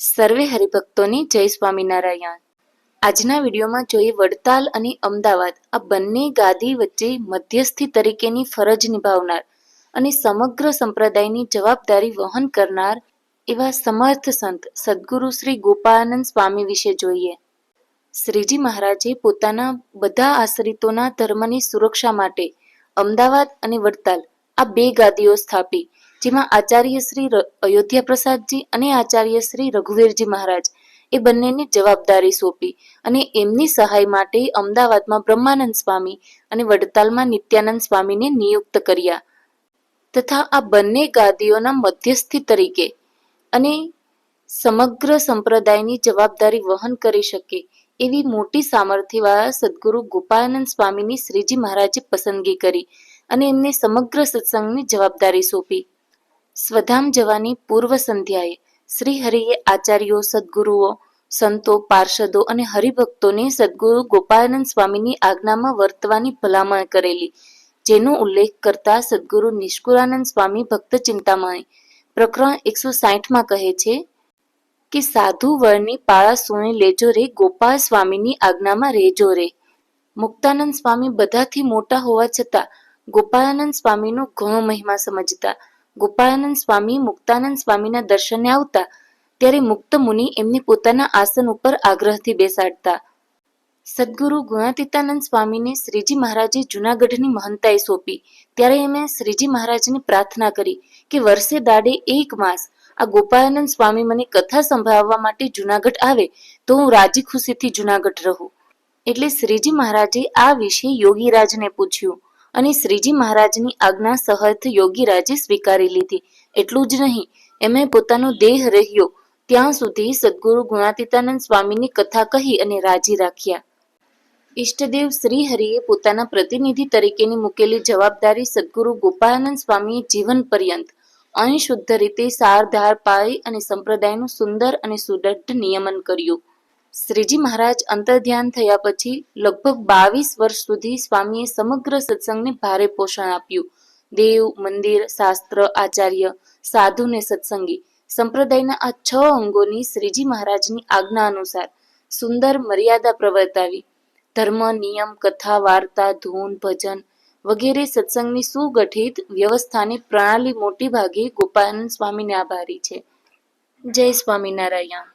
સર્વે હરિભક્તોને જય સ્વામિનારાયણ. આજના વિડીયોમાં જોઈએ વડતાલ અને અમદાવાદ. આ બંને ગાદી વચ્ચે મધ્યસ્થી તરીકેની ફરજ નિભાવનાર અને સમગ્ર સંપ્રદાયની જવાબદારી વહન કરનાર એવા સમર્થ સંત સદગુરુ શ્રી ગોપાળાનંદ સ્વામી વિશે જોઈએ. શ્રીજી મહારાજે પોતાના બધા આશ્રિતોના ધર્મની સુરક્ષા માટે અમદાવાદ અને વડતાલ આ બે ગાદીઓ સ્થાપી. જેમાં આચાર્ય શ્રી અયોધ્યા પ્રસાદજી અને આચાર્ય શ્રી રઘુવીરજી મહારાજ, એ બંનેને જવાબદારી સોંપી અને એમની સહાય માટે અમદાવાદમાં બ્રહ્માનંદ સ્વામી અને વડતાલમાં નિત્યાનંદ સ્વામીને નિયુક્ત કર્યા. તથા આ બંને ગાદીઓના મધ્યસ્થી તરીકે અને સમગ્ર સંપ્રદાયની જવાબદારી વહન કરી શકે એવી મોટી સામર્થ્યવાળા સદગુરુ ગોપાલનંદ સ્વામીની શ્રીજી મહારાજે પસંદગી કરી અને એમને સમગ્ર સત્સંગની જવાબદારી સોંપી. સ્વધામ જવાની પૂર્વ સંધ્યાએ શ્રી આચાર્યો, સદગુરુઓ, સંતો, પાર્ષદો અને હરિભક્તોને સદગુરુ ગોપાલનંદ સ્વામીની આજ્ઞામાં વર્તવાની ભલામણ કરેલી, જેનો ઉલ્લેખ કરતા સદગુરુ નિષ્કુરાનંદ સ્વામી ભક્ત ચિંતામણી પ્રકરણ એકસો સાહીઠમાં કહે છે કે, સાધુ વળની પાળા સુણી લેજો રે, ગોપાલ સ્વામીની આજ્ઞામાં રહેજો રે. મુક્તાનંદ સ્વામી બધાથી મોટા હોવા છતાં ગોપાળાનંદ સ્વામીનો ઘણો મહિમા સમજતા ગોપાળાનંદ સ્વામી, મુક્તાનંદ સ્વામીના દર્શને આવતા ત્યારે મુક્ત મુનિ એમને પોતાના આસન ઉપર આગ્રહથી બેસાડતા. સદગુરુ ગુણાતીતાનંદ સ્વામીને શ્રીજી મહારાજે જૂનાગઢની મહંતાઈ સોંપી. ત્યારે એમણે શ્રીજી મહારાજને પ્રાર્થના કરી કે વર્ષે દાડે એક માસ આ ગોપાળાનંદ સ્વામી મને કથા સંભળાવવા માટે જુનાગઢ આવે તો હું રાજી ખુશીથી જુનાગઢ રહું. એટલે શ્રીજી મહારાજે આ વિશે યોગીરાજને પૂછ્યું અને શ્રીજી મહારાજની આજ્ઞા સહર્થ યોગીરાજે સ્વીકારી લીધી. એટલું જ નહીં, એમણે પોતાનો દેહ રહ્યો. ત્યાં સુધી સદગુરુ ગુણાતીતાનંદ સ્વામીની કથા કહી અને રાજી રાખ્યા. ઈષ્ટદેવ શ્રી હરિએ પોતાના પ્રતિનિધિ તરીકેની મૂકેલી જવાબદારી સદગુરુ ગોપાલનંદ સ્વામીએ જીવન પર્યંત અંશુદ્ધ રીતે સારધાર પાળી અને સંપ્રદાયનું સુંદર અને સુદઢ નિયમન કર્યું. શ્રીજી મહારાજ અંતર્ધ્યાન થયા પછી લગભગ બાવીસ વર્ષ સુધી સ્વામીએ સમગ્ર સત્સંગને ભારે પોષણ આપ્યું. દેવ, મંદિર, શાસ્ત્ર, આચાર્ય સાધુ ને સત્સંગી. સંપ્રદાયના આ છ અંગોની શ્રીજી મહારાજની આજ્ઞા અનુસાર સુંદર મર્યાદા પ્રવર્તાવી. ધર્મ, નિયમ, કથા, વાર્તા, ધૂન, ભજન વગેરે સત્સંગની સુગઠિત વ્યવસ્થાની પ્રણાલી મોટી ભાગે ગોપાલ સ્વામીને આભારી છે. જય સ્વામિનારાયણ.